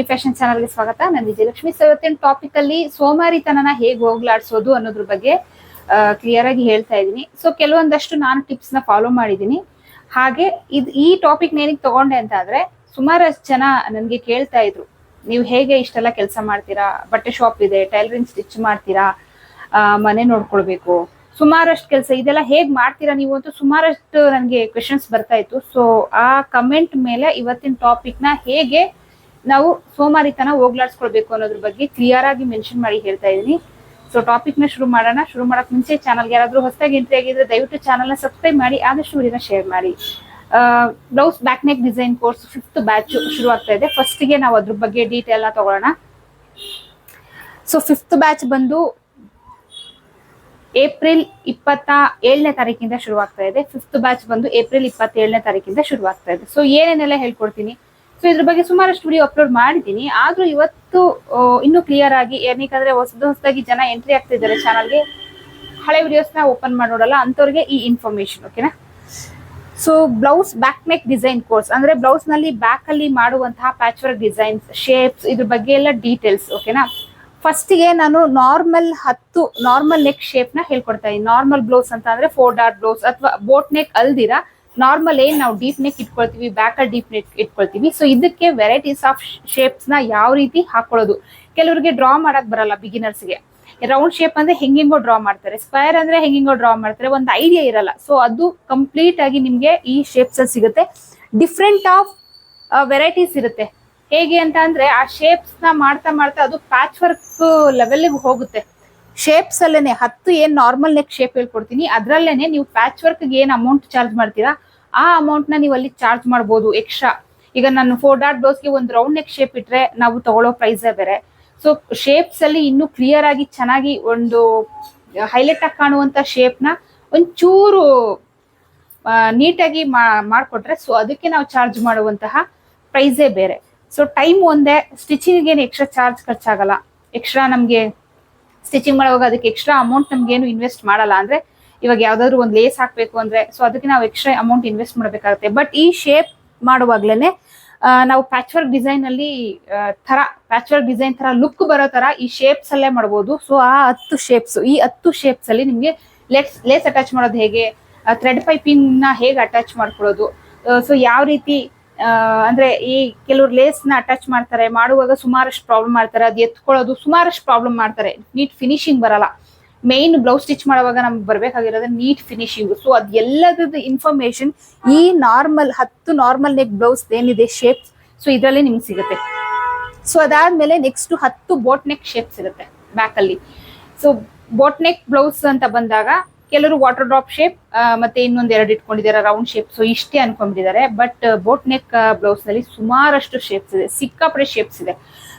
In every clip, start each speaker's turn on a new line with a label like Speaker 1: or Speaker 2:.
Speaker 1: Fashion ಚಾನಲ್ಗೆ ಸ್ವಾಗತ. ನಾನು ವಿಜಯಲಕ್ಷ್ಮಿ. ಇವತ್ತಿನ ಟಾಪಿಕ್ ಅಲ್ಲಿ ಸೋಮಾರಿತನನ ಹೇಗೆ ಹೋಗ್ಲಾಡ್ಸೋದು ಅನ್ನೋದ್ರ ಬಗ್ಗೆ ಕ್ಲಿಯರ್ ಆಗಿ ಹೇಳ್ತಾ ಇದ್ದೀನಿ. ಸೊ ಕೆಲವೊಂದಷ್ಟು ನಾನು ಟಿಪ್ಸ್ನ ಫಾಲೋ ಮಾಡಿದೀನಿ ಹಾಗೆ ಇದು, ಈ ಟಾಪಿಕ್ ನೇನಿಗೆ ತಗೊಂಡೆ ಅಂತ ಆದ್ರೆ, ಸುಮಾರಷ್ಟು ಜನ ನನಗೆ ಕೇಳ್ತಾ ಇದ್ರು, ನೀವು ಹೇಗೆ ಇಷ್ಟೆಲ್ಲ ಕೆಲಸ ಮಾಡ್ತೀರಾ? ಬಟ್ಟೆ ಶಾಪ್ ಇದೆ ಟೈಲರಿಂಗ್ ಸ್ಟಿಚ್ ಮಾಡ್ತೀರಾ? ಮನೆ ನೋಡ್ಕೊಳ್ಬೇಕು. ಸುಮಾರಷ್ಟು ಕೆಲಸ, ಇದೆಲ್ಲ ಹೇಗ್ ಮಾಡ್ತೀರಾ ನೀವು ಅಂತ ಸುಮಾರಷ್ಟು ನನಗೆ ಕ್ವೆಶನ್ಸ್ ಬರ್ತಾ ಇತ್ತು. ಸೊ ಆ ಕಮೆಂಟ್ ಮೇಲೆ ಇವತ್ತಿನ ಟಾಪಿಕ್ನ ಹೇಗೆ ನಾವು ಸೋಮಾರಿತನ ಹೋಗ್ಲಾಡ್ಸ್ಕೊಳ್ಬೇಕು ಅನ್ನೋದ್ರ ಬಗ್ಗೆ ಕ್ಲಿಯರ್ ಆಗಿ ಮೆನ್ಷನ್ ಮಾಡಿ ಹೇಳ್ತಾ ಇದೀನಿ ಸೊ ಟಾಪಿಕ್ನ ಶುರು ಮಾಡೋಣ. ಶುರು ಮಾಡಕ್ ಮುಂಚೆ ಚಾನಲ್ಗೆ ಯಾರಾದ್ರೂ ಹೊಸದಾಗಿ ಎಂಟ್ರಿ ಆಗಿದ್ರೆ ದಯವಿಟ್ಟು ಚಾನಲ್ನ ಸಬ್ಸ್ಕ್ರೈಬ್ ಮಾಡಿ, ಆದಷ್ಟು ವಿಡಿಯೋನ ಶೇರ್ ಮಾಡಿ. Blouse back neck design course fifth batch ಶುರು ಆಗ್ತಾ ಇದೆ. ಫಸ್ಟ್ಗೆ ನಾವು ಅದ್ರ ಬಗ್ಗೆ ಡೀಟೇಲ್ ತಗೊಳ್ಳೋಣ. ಸೊ ಫಿಫ್ತ್ ಬ್ಯಾಚ್ ಬಂದು ಏಪ್ರಿಲ್ ಇಪ್ಪತ್ತ ಏಳನೇ ತಾರೀಕಿಂದ ಶುರುವಾಗ್ತಾ ಇದೆ. ಫಿಫ್ತ್ ಬ್ಯಾಚ್ ಬಂದು ಏಪ್ರಿಲ್ ಇಪ್ಪತ್ತೇಳನೇ ತಾರೀಕಿಂದ ಶುರುವಾಗ್ತಾ ಇದೆ. ಸೊ ಏನೇನೆಲ್ಲ ಹೇಳ್ಕೊಡ್ತೀನಿ? ಸೊ ಇದ್ರ ಬಗ್ಗೆ ಸುಮಾರಷ್ಟು ವಿಡಿಯೋ ಅಪ್ಲೋಡ್ ಮಾಡಿದ್ದೀನಿ. ಆದ್ರೂ ಇವತ್ತು ಇನ್ನೂ ಕ್ಲಿಯರ್ ಆಗಿ ಏನಕ್ಕೆ ಹೊಸದು ಹೊಸದಾಗಿ ಜನ ಎಂಟ್ರಿ ಆಗ್ತಿದ್ದಾರೆ ಚಾನಲ್ಗೆ ಹಳೆ ವಿಡಿಯೋಸ್ನ ಓಪನ್ ಮಾಡಿ ನೋಡಲ್ಲ ಅಂತವ್ರಿಗೆ ಈ ಇನ್ಫಾರ್ಮೇಶನ್ ಓಕೆನಾ so blouse back neck design course ಅಂದ್ರೆ ಬ್ಲೌಸ್ನಲ್ಲಿ ಬ್ಯಾಕ್ ಅಲ್ಲಿ ಮಾಡುವಂತಹ ಪ್ಯಾಚ್ ವರ್ಕ್ ಡಿಸೈನ್ಸ್ ಶೇಪ್ಸ್ ಇದ್ರ ಬಗ್ಗೆ ಎಲ್ಲ ಡೀಟೇಲ್ಸ್ ಓಕೆನಾ ಫಸ್ಟ್ಗೆ ನಾನು ನಾರ್ಮಲ್ ಹತ್ತು ನಾರ್ಮಲ್ ನೆಕ್ ಶೇಪ್ನ ಹೇಳ್ಕೊಡ್ತಾ ಇದ್ದೀನಿ ನಾರ್ಮಲ್ ಬ್ಲೌಸ್ ಅಂತ ಅಂದ್ರೆ ಫೋರ್ ಡಾಟ್ ಬ್ಲೌಸ್ ಅಥವಾ ಬೋಟ್ ನೆಕ್ ಅಲ್ದಿರಾ ನಾರ್ಮಲ್ ಏನ್ ನಾವು ಡೀಪ್ ನೆಕ್ ಇಟ್ಕೊಳ್ತೀವಿ ಬ್ಯಾಕ್ ಅಲ್ಲಿ ಡೀಪ್ ನೆಕ್ ಇಟ್ಕೊಳ್ತೀವಿ. ಸೊ ಇದಕ್ಕೆ ವೆರೈಟೀಸ್ ಆಫ್ ಶೇಪ್ಸ್ನ ಯಾವ ರೀತಿ ಹಾಕೊಳ್ಳೋದು? ಕೆಲವರಿಗೆ ಡ್ರಾ ಮಾಡಕ್ ಬರಲ್ಲ ಬಿಗಿನರ್ಸ್ಗೆ. ರೌಂಡ್ ಶೇಪ್ ಅಂದ್ರೆ ಹೆಂಗಿಂಗೋ ಡ್ರಾ ಮಾಡ್ತಾರೆ. ಸ್ಕ್ವೇರ್ ಅಂದ್ರೆ ಹೆಂಗಿಂಗೋ ಡ್ರಾ ಮಾಡ್ತಾರೆ. ಒಂದು ಐಡಿಯಾ ಇರಲ್ಲ. ಸೊ ಅದು ಕಂಪ್ಲೀಟ್ ಆಗಿ ನಿಮ್ಗೆ ಈ ಶೇಪ್ಸ್ ಅಲ್ಲಿ ಸಿಗುತ್ತೆ. ಡಿಫ್ರೆಂಟ್ ಆಫ್ ವೆರೈಟೀಸ್ ಇರುತ್ತೆ. ಹೇಗೆ ಅಂತ ಅಂದ್ರೆ, ಆ ಶೇಪ್ಸ್ನ ಮಾಡ್ತಾ ಮಾಡ್ತಾ ಅದು ಪ್ಯಾಚ್ ವರ್ಕ್ ಲೆವೆಲ್ ಹೋಗುತ್ತೆ. ಶೇಪ್ಸ್ ಅಲ್ಲೇನೆ ಹತ್ತು ಏನ್ ನಾರ್ಮಲ್ ನೆಕ್ ಶೇಪ್ ಹೇಳ್ಕೊಡ್ತೀನಿ. ಅದ್ರಲ್ಲೇನೆ ನೀವು ಪ್ಯಾಚ್ ವರ್ಕ್ ಏನ್ ಅಮೌಂಟ್ ಚಾರ್ಜ್ ಮಾಡ್ತೀರಾ? ಆ ಅಮೌಂಟ್ನ ನೀವು ಅಲ್ಲಿ ಚಾರ್ಜ್ ಮಾಡ್ಬೋದು ಎಕ್ಸ್ಟ್ರಾ ಈಗ ನಾನು ಫೋರ್ ಡಾಟ್ಗೆ ಒಂದು ರೌಂಡ್ ನೆಕ್ ಶೇಪ್ ಇಟ್ರೆ ನಾವು ತಗೊಳ್ಳೋ ಪ್ರೈಸೇ ಬೇರೆ. ಸೊ ಶೇಪ್ಸ್ ಅಲ್ಲಿ ಇನ್ನೂ ಕ್ಲಿಯರ್ ಆಗಿ ಚೆನ್ನಾಗಿ ಒಂದು ಹೈಲೈಟ್ ಆಗಿ ಕಾಣುವಂತ ಶೇಪ್ನ ಒಂಚೂರು ನೀಟಾಗಿ ಮಾಡಿಕೊಟ್ರೆ ಸೊ ಅದಕ್ಕೆ ನಾವು ಚಾರ್ಜ್ ಮಾಡುವಂತಹ ಪ್ರೈಸೇ ಬೇರೆ. ಸೊ ಟೈಮ್ ಒಂದೇ ಸ್ಟಿಚಿಂಗ್ ಏನು ಎಕ್ಸ್ಟ್ರಾ ಚಾರ್ಜ್ ಖರ್ಚಾಗಲ್ಲ. ಎಕ್ಸ್ಟ್ರಾ ನಮಗೆ ಸ್ಟಿಚಿಂಗ್ ಮಾಡುವಾಗ ಅದಕ್ಕೆ ಎಕ್ಸ್ಟ್ರಾ ಅಮೌಂಟ್ ನಮಗೇನು ಇನ್ವೆಸ್ಟ್ ಮಾಡಲ್ಲ. ಅಂದ್ರೆ ಇವಾಗ ಯಾವ್ದಾದ್ರು ಒಂದು ಲೇಸ್ ಹಾಕ್ಬೇಕು ಅಂದ್ರೆ ಸೊ ಅದಕ್ಕೆ ನಾವು ಎಕ್ಸ್ಟ್ರಾ ಅಮೌಂಟ್ ಇನ್ವೆಸ್ಟ್ ಮಾಡಬೇಕಾಗುತ್ತೆ. ಬಟ್ ಈ ಶೇಪ್ ಮಾಡುವಾಗ್ಲೇನೆ ನಾವು ಪ್ಯಾಚ್ ವರ್ಕ್ ಡಿಸೈನ್ ಅಲ್ಲಿ ತರ ಪ್ಯಾಚ್ ವರ್ಕ್ ಡಿಸೈನ್ ತರ ಲುಕ್ ಬರೋ ತರ ಈ ಶೇಪ್ಸ್ ಅಲ್ಲೇ ಮಾಡಬಹುದು ಸೊ ಆ ಹತ್ತು ಶೇಪ್ಸ್ ಈ ಹತ್ತು ಶೇಪ್ಸ್ ಅಲ್ಲಿ ನಿಮ್ಗೆ ಲೇಸ್ ಲೇಸ್ ಅಟ್ಯಾಚ್ ಮಾಡೋದು ಹೇಗೆ ಥ್ರೆಡ್ ಪೈಪಿಂಗ್ನ ಹೇಗೆ ಅಟ್ಯಾಚ್ ಮಾಡ್ಕೊಳ್ಳೋದು ಸೊ ಯಾವ ರೀತಿ ಅಂದ್ರೆ ಈ ಕೆಲವ್ರು ಲೇಸ್ನ ಅಟ್ಯಾಚ್ ಮಾಡ್ತಾರೆ, ಮಾಡುವಾಗ ಸುಮಾರಷ್ಟು ಪ್ರಾಬ್ಲಮ್ ಮಾಡ್ತಾರೆ, ಅದು ಎತ್ಕೊಳ್ಳೋದು ಸುಮಾರಷ್ಟು ಪ್ರಾಬ್ಲಮ್ ಮಾಡ್ತಾರೆ. ನೀಟ್ ಫಿನಿಶಿಂಗ್ ಬರಲ್ಲ. ಮೇನ್ ಬ್ಲೌಸ್ ಸ್ಟಿಚ್ ಮಾಡುವಾಗ ನಮ್ಗೆ ಬರಬೇಕಾಗಿರೋದು ನೀಟ್ ಫಿನಿಶಿಂಗ್ ಸೊ ಅದೆಲ್ಲದ ಇನ್ಫಾರ್ಮೇಶನ್ ಈ ನಾರ್ಮಲ್ ಹತ್ತು ನಾರ್ಮಲ್ ನೆಕ್ ಬ್ಲೌಸ್ ಏನಿದೆ ಶೇಪ್ಸ್ ಸೊ ಇದರಲ್ಲಿ ನಿಮ್ಗೆ ಸಿಗುತ್ತೆ. ಸೊ ಅದಾದ್ಮೇಲೆ ನೆಕ್ಸ್ಟ್ ಹತ್ತು ಬೋಟ್ ನೆಕ್ ಶೇಪ್ ಸಿಗುತ್ತೆ ಬ್ಯಾಕ್ ಅಲ್ಲಿ ಸೊ ಬೋಟ್ ನೆಕ್ ಬ್ಲೌಸ್ ಅಂತ ಬಂದಾಗ ಕೆಲವರು ವಾಟರ್ ಡ್ರಾಪ್ ಶೇಪ್ ಮತ್ತೆ ಇನ್ನೊಂದ್ ಎರಡು ಇಟ್ಕೊಂಡಿದ್ದಾರೆ ರೌಂಡ್ ಶೇಪ್ ಸೊ ಇಷ್ಟೇ ಅನ್ಕೊಂಡಿದ್ದಾರೆ. ಬಟ್ ಬೋಟ್ ನೆಕ್ ಬ್ಲೌಸ್ನಲ್ಲಿ ಸುಮಾರಷ್ಟು ಶೇಪ್ಸ್ ಇದೆ ಸಿಕ್ಕಾಪಟ್ಟೆ ಶೇಪ್ಸ್ ಇದೆ.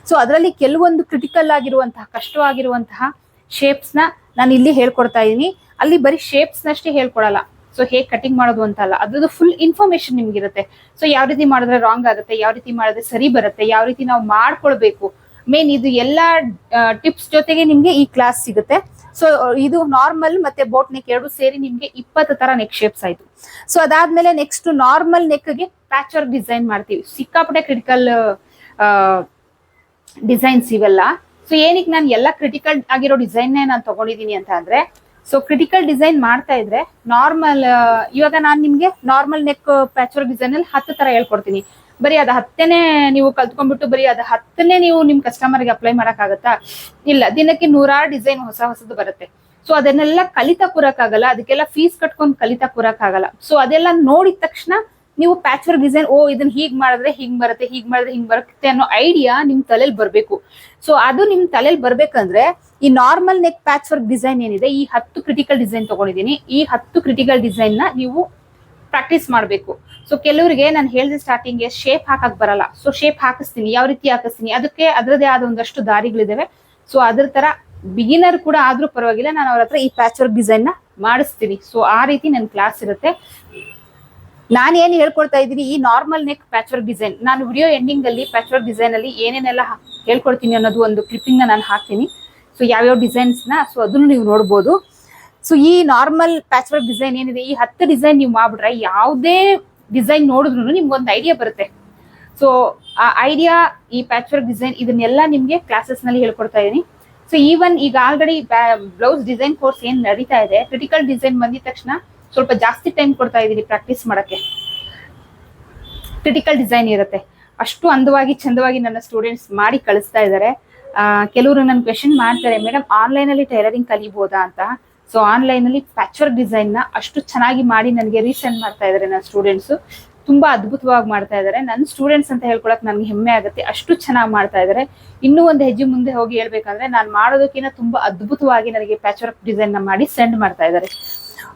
Speaker 1: ಸೊ ಅದರಲ್ಲಿ ಕೆಲವೊಂದು ಕ್ರಿಟಿಕಲ್ ಆಗಿರುವಂತಹ, ಕಷ್ಟವಾಗಿರುವಂತಹ ಶೇಪ್ಸ್ನ ನಾನು ಇಲ್ಲಿ ಹೇಳ್ಕೊಡ್ತಾ ಇದ್ದೀನಿ ಅಲ್ಲಿ ಬರೀ ಶೇಪ್ಸ್ ನಷ್ಟೇ ಹೇಳ್ಕೊಡಲ್ಲ. ಸೊ ಹೇಗೆ ಕಟಿಂಗ್ ಮಾಡೋದು ಅಂತ ಅಲ್ಲ ಅದ್ರದ್ದು ಫುಲ್ ಇನ್ಫಾರ್ಮೇಶನ್ ನಿಮ್ಗಿರುತ್ತೆ. ಸೊ ಯಾವ ರೀತಿ ಮಾಡಿದ್ರೆ ರಾಂಗ್ ಆಗುತ್ತೆ, ಯಾವ ರೀತಿ ಮಾಡಿದ್ರೆ ಸರಿ ಬರುತ್ತೆ, ಯಾವ ರೀತಿ ನಾವು ಮಾಡ್ಕೊಳ್ಬೇಕು. ಮೇನ್ ಇದು ಎಲ್ಲ ಟಿಪ್ಸ್ ಜೊತೆಗೆ ನಿಮ್ಗೆ ಈ ಕ್ಲಾಸ್ ಸಿಗುತ್ತೆ. ಸೊ ಇದು ನಾರ್ಮಲ್ ಮತ್ತೆ ಬೋಟ್ ನೆಕ್ ಎರಡು ಸೇರಿ ನಿಮ್ಗೆ ಇಪ್ಪತ್ತು ತರ ನೆಕ್ ಶೇಪ್ಸ್ ಆಯ್ತು. ಸೊ ಅದಾದ್ಮೇಲೆ ನೆಕ್ಸ್ಟ್ ನಾರ್ಮಲ್ ನೆಕ್ಗೆ ಪ್ಯಾಚ್ ವರ್ಕ್ ಡಿಸೈನ್ ಮಾಡ್ತೀವಿ. ಸಿಕ್ಕಾಪಟ್ಟೆ ಕ್ರಿಟಿಕಲ್ ಡಿಸೈನ್ಸ್ ಇವೆಲ್ಲ. ಸೊ ಏನಕ್ಕೆ ನಾನು ಎಲ್ಲ ಕ್ರಿಟಿಕಲ್ ಆಗಿರೋ ಡಿಸೈನ್ ನಾನು ತಗೊಂಡಿದ್ದೀನಿ ಅಂತ ಅಂದ್ರೆ ಸೊ ಕ್ರಿಟಿಕಲ್ ಡಿಸೈನ್ ಮಾಡ್ತಾ ಇದ್ರೆ ನಾರ್ಮಲ್ ಇವಾಗ ನಾನು ನಿಮ್ಗೆ normal neck patch work design ಅಲ್ಲಿ ಹತ್ತು ತರ ಹೇಳ್ಕೊಡ್ತೀನಿ. ಬರೀ ಅದ ಹತ್ತನೇ ನೀವು ಕಲ್ತ್ಕೊಂಡ್ಬಿಟ್ಟು ಬರೀ ಅದ ಹತ್ತನೇ ನೀವು ನಿಮ್ ಕಸ್ಟಮರ್ಗೆ ಅಪ್ಲೈ ಮಾಡೋಕ್ಕಾಗತ್ತಾ? ಇಲ್ಲ, ದಿನಕ್ಕೆ ನೂರಾರು ಡಿಸೈನ್ ಹೊಸ ಹೊಸದು ಬರುತ್ತೆ. ಸೊ ಅದನ್ನೆಲ್ಲ ಕಲಿತಾ ಕೂರಕ್ಕಾಗಲ್ಲ, ಅದಕ್ಕೆಲ್ಲ ಫೀಸ್ ಕಟ್ಕೊಂಡು ಕಲಿತಾ ಕೂರಕ್ಕಾಗಲ್ಲ. ಸೊ ಅದೆಲ್ಲ ನೋಡಿದ ತಕ್ಷಣ ನೀವು ಪ್ಯಾಚ್ ವರ್ಕ್ ಡಿಸೈನ್ ಓ ಇದನ್ನ ಹೀಗ್ ಮಾಡಿದ್ರೆ ಹಿಂಗ್ ಬರುತ್ತೆ, ಹೀಗ್ ಮಾಡಿದ್ರೆ ಹಿಂಗ್ ಬರುತ್ತೆ ಅನ್ನೋ ಐಡಿಯಾ ನಿಮ್ ತಲೆಯಲ್ಲಿ ಬರ್ಬೇಕು. ಸೊ ಅದು ನಿಮ್ ತಲೆಯಲ್ಲಿ ಬರ್ಬೇಕಂದ್ರೆ ಈ normal neck patch work design ಏನಿದೆ, ಈ ಹತ್ತು ಕ್ರಿಟಿಕಲ್ ಡಿಸೈನ್ ತಗೊಂಡಿದ್ದೀನಿ. ಈ ಹತ್ತು ಕ್ರಿಟಿಕಲ್ ಡಿಸೈನ್ನ ನೀವು ಪ್ರಾಕ್ಟೀಸ್ ಮಾಡಬೇಕು. ಸೊ ಕೆಲವರಿಗೆ ನಾನು ಹೇಳಿದೆ ಸ್ಟಾರ್ಟಿಂಗ್ ಶೇಪ್ ಹಾಕಕ್ ಬರಲ್ಲ. ಸೊ ಶೇಪ್ ಹಾಕಿಸ್ತೀನಿ, ಯಾವ ರೀತಿ ಹಾಕಿಸ್ತೀನಿ, ಅದಕ್ಕೆ ಅದರದೇ ಆದ ಒಂದಷ್ಟು ದಾರಿಗಳಿದಾವೆ. ಸೊ ಅದ್ರ ತರ ಬಿಗಿನರ್ ಕೂಡ ಆದ್ರೂ ಪರವಾಗಿಲ್ಲ, ನಾನು ಅವ್ರ ಹತ್ರ ಈ ಪ್ಯಾಚ್ ವರ್ಕ್ ಡಿಸೈನ್ನ ಮಾಡಿಸ್ತೀನಿ. ಸೊ ಆ ರೀತಿ ನನ್ನ ಕ್ಲಾಸ್ ಇರುತ್ತೆ. ನಾನು ಏನ್ ಹೇಳ್ಕೊಡ್ತಾ ಇದ್ದೀನಿ, ಈ normal neck patch work design ನಾನು ವಿಡಿಯೋ ಎಂಡಿಂಗ್ ಅಲ್ಲಿ ಪ್ಯಾಚ್ ವರ್ಕ್ ಡಿಸೈನ್ ಅಲ್ಲಿ ಏನೇನೆಲ್ಲ ಹೇಳ್ಕೊಡ್ತೀನಿ ಅನ್ನೋದು ಒಂದು ಕ್ಲಿಪ್ಪಿಂಗ್ ನಾನು ಹಾಕ್ತೀನಿ. ಸೊ ಯಾವ್ಯಾವ ಡಿಸೈನ್ಸ್ನ ಸೊ ಅದನ್ನು ನೀವು ನೋಡ್ಬೋದು. ಸೊ ಈ ನಾರ್ಮಲ್ ಪ್ಯಾಚ್ ವರ್ಕ್ ಡಿಸೈನ್ ಏನಿದೆ, ಈ ಹತ್ತು ಡಿಸೈನ್ ನೀವು ಮಾಡ್ಬಿಟ್ರೆ ಯಾವುದೇ ಡಿಸೈನ್ ನೋಡಿದ್ರು ನಿಮ್ಗೊಂದು ಐಡಿಯಾ ಬರುತ್ತೆ. ಸೊ ಆ ಐಡಿಯಾ ಈ ಪ್ಯಾಚ್ ವರ್ಕ್ ಡಿಸೈನ್ ಇದನ್ನೆಲ್ಲ ನಿಮಗೆ ಕ್ಲಾಸಸ್ನಲ್ಲಿ ಹೇಳ್ಕೊಡ್ತಾ ಇದೀನಿ ಸೊ ಈವನ್ ಈಗ ಆಲ್ರೆಡಿ ಬ್ಲೌಸ್ ಡಿಸೈನ್ ಕೋರ್ಸ್ ಏನ್ ನಡೀತಾ ಇದೆ ಕ್ರಿಟಿಕಲ್ ಡಿಸೈನ್ ಬಂದಿದ ತಕ್ಷಣ ಸ್ವಲ್ಪ ಜಾಸ್ತಿ ಟೈಮ್ ಕೊಡ್ತಾ ಇದ್ದೀನಿ ಪ್ರಾಕ್ಟೀಸ್ ಮಾಡಕ್ಕೆ. ಕ್ರಿಟಿಕಲ್ ಡಿಸೈನ್ ಇರುತ್ತೆ. ಅಷ್ಟು ಅಂದವಾಗಿ, ಚಂದವಾಗಿ ನನ್ನ ಸ್ಟೂಡೆಂಟ್ಸ್ ಮಾಡಿ ಕಳಿಸ್ತಾ ಇದ್ದಾರೆ ಕೆಲವರು ನನ್ನ ಕ್ವೆಶನ್ ಮಾಡ್ತಾರೆ ಮೇಡಮ್ ಆನ್ಲೈನ್ ಅಲ್ಲಿ ಟೈಲರಿಂಗ್ ಕಲಿಬೋದಾ ಅಂತ? ಸೊ ಆನ್ಲೈನ್ ಅಲ್ಲಿ ಡಿಸೈನ್ನ ವರ್ಕ್ ಡಿಸೈನ್ನ ಅಷ್ಟು ಚೆನ್ನಾಗಿ ಮಾಡಿ ನನಗೆ ರೀಸೆಂಡ್ ಮಾಡ್ತಾ ಇದ್ದಾರೆ ನನ್ನ ಸ್ಟೂಡೆಂಟ್ಸ್ ತುಂಬಾ ಅದ್ಭುತವಾಗಿ ಮಾಡ್ತಾ ಇದ್ದಾರೆ ನನ್ನ ಸ್ಟೂಡೆಂಟ್ಸ್ ಅಂತ ಹೇಳ್ಕೊಳಕ್ ನನ್ಗೆ ಹೆಮ್ಮೆ ಆಗುತ್ತೆ. ಅಷ್ಟು ಚೆನ್ನಾಗಿ ಮಾಡ್ತಾ ಇದ್ದಾರೆ ಇನ್ನೂ ಒಂದು ಹೆಜ್ಜೆ ಮುಂದೆ ಹೋಗಿ ಹೇಳ್ಬೇಕಂದ್ರೆ ನಾನು ಮಾಡೋದಕ್ಕಿಂತ ತುಂಬಾ ಅದ್ಭುತವಾಗಿ ನನಗೆ ಪ್ಯಾಚ್ ವರ್ಕ್ ಡಿಸೈನ್ನ ಮಾಡಿ ಸೆಂಡ್ ಮಾಡ್ತಾ ಇದ್ದಾರೆ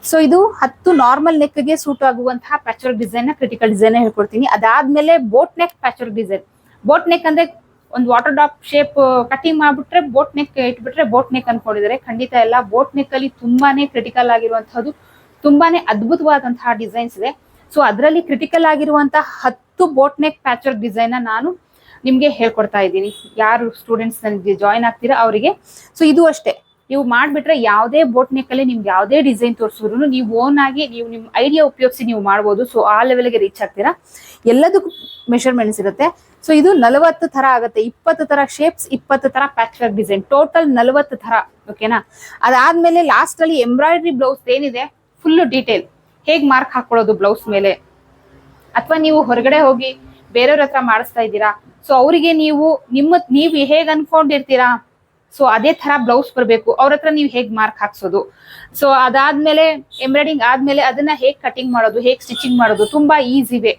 Speaker 1: ಸೊ ಇದು ಹತ್ತು ನಾರ್ಮಲ್ ನೆಕ್ಗೆ ಸೂಟ್ ಆಗುವಂತಹ ಪ್ಯಾಚರ್ ಡಿಸೈನ್ನ ಕ್ರಿಟಿಕಲ್ ಡಿಸೈನ್ ಹೇಳ್ಕೊಡ್ತೀನಿ. ಅದಾದ್ಮೇಲೆ boat neck ಪ್ಯಾಚರ್ design boat neck ಅಂದ್ರೆ ಒಂದು ವಾಟರ್ ಡಾಪ್ ಶೇಪ್ ಕಟಿಂಗ್ ಮಾಡ್ಬಿಟ್ರೆ ಬೋಟ್ ನೆಕ್ ಇಟ್ಬಿಟ್ರೆ ಬೋಟ್ ನೆಕ್ ಅನ್ಕೊಂಡಿದ್ದಾರೆ. ಖಂಡಿತ ಎಲ್ಲ ಬೋಟ್ ನೆಕ್ ಅಲ್ಲಿ ತುಂಬಾನೇ ಕ್ರಿಟಿಕಲ್ ಆಗಿರುವಂತಹದ್ದು, ತುಂಬಾನೇ ಅದ್ಭುತವಾದಂತಹ ಡಿಸೈನ್ಸ್ ಇದೆ. ಸೊ ಅದರಲ್ಲಿ ಕ್ರಿಟಿಕಲ್ ಆಗಿರುವಂತಹ ಹತ್ತು ಬೋಟ್ ನೆಕ್ ಪ್ಯಾಚರ್ ಡಿಸೈನ್ ನಾನು ನಿಮ್ಗೆ ಹೇಳ್ಕೊಡ್ತಾ ಇದ್ದೀನಿ. ಯಾರು ಸ್ಟೂಡೆಂಟ್ಸ್ ನನಗೆ ಜಾಯಿನ್ ಆಗ್ತೀರಾ ಅವರಿಗೆ? ಸೊ ಇದು ಅಷ್ಟೇ. ನೀವು ಮಾಡ್ಬಿಟ್ರೆ ಯಾವುದೇ ಬೋಟ್ ನೆಕ್ ಅಲ್ಲಿ ನಿಮ್ಗೆ ಯಾವುದೇ ಡಿಸೈನ್ ತೋರಿಸಿದ್ರು ನೀವು ಓನ್ ಆಗಿ ನೀವು ನಿಮ್ಮ ಐಡಿಯಾ ಉಪಯೋಗಿಸಿ ನೀವು ಮಾಡ್ಬೋದು. ಸೊ ಆ ಲೆವೆಲ್ಗೆ ರೀಚ್ ಆಗ್ತೀರಾ? ಎಲ್ಲದಕ್ಕೂ ಮೆಷರ್ಮೆಂಟ್ಸ್ ಇರುತ್ತೆ. ಸೊ ಇದು ನಲವತ್ತು ಥರ ಆಗುತ್ತೆ. ಇಪ್ಪತ್ತು ಥರ ಶೇಪ್ಸ್ ಇಪ್ಪತ್ತು ಥರ ಪ್ಯಾಚ್ ಡಿಸೈನ್ ಟೋಟಲ್ ನಲವತ್ತು ಥರ ಓಕೆನಾ ಅದಾದ್ಮೇಲೆ ಲಾಸ್ಟಲ್ಲಿ ಎಂಬ್ರಾಯ್ಡ್ರಿ ಬ್ಲೌಸ್ ಏನಿದೆ? ಫುಲ್ ಡೀಟೇಲ್ ಹೇಗ್ ಮಾರ್ಕ್ ಹಾಕೊಳ್ಳೋದು ಬ್ಲೌಸ್ ಮೇಲೆ? ಅಥವಾ ನೀವು ಹೊರಗಡೆ ಹೋಗಿ ಬೇರೆಯವ್ರ ಹತ್ರ ಮಾಡಿಸ್ತಾ ಇದ್ದೀರಾ? ಸೊ ಅವರಿಗೆ ನೀವು ನಿಮ್ಮ, ನೀವು ಹೇಗ್ ಅನ್ಕೊಂಡಿರ್ತೀರಾ? ಸೊ ಅದೇ ತರ ಬ್ಲೌಸ್ ಬರಬೇಕು. ಅವ್ರ ಹತ್ರ ನೀವು ಹೇಗ್ ಮಾರ್ಕ್ ಹಾಕ್ಸೋದು? ಸೊ ಅದಾದ್ಮೇಲೆ ಎಂಬ್ರಾಯ್ಡಿಂಗ್ ಆದ್ಮೇಲೆ ಅದನ್ನ ಹೇಗ್ ಕಟಿಂಗ್ ಮಾಡೋದು, ಹೇಗ್ ಸ್ಟಿಚಿಂಗ್ ಮಾಡೋದು ತುಂಬಾ ಈಸಿ ವೇ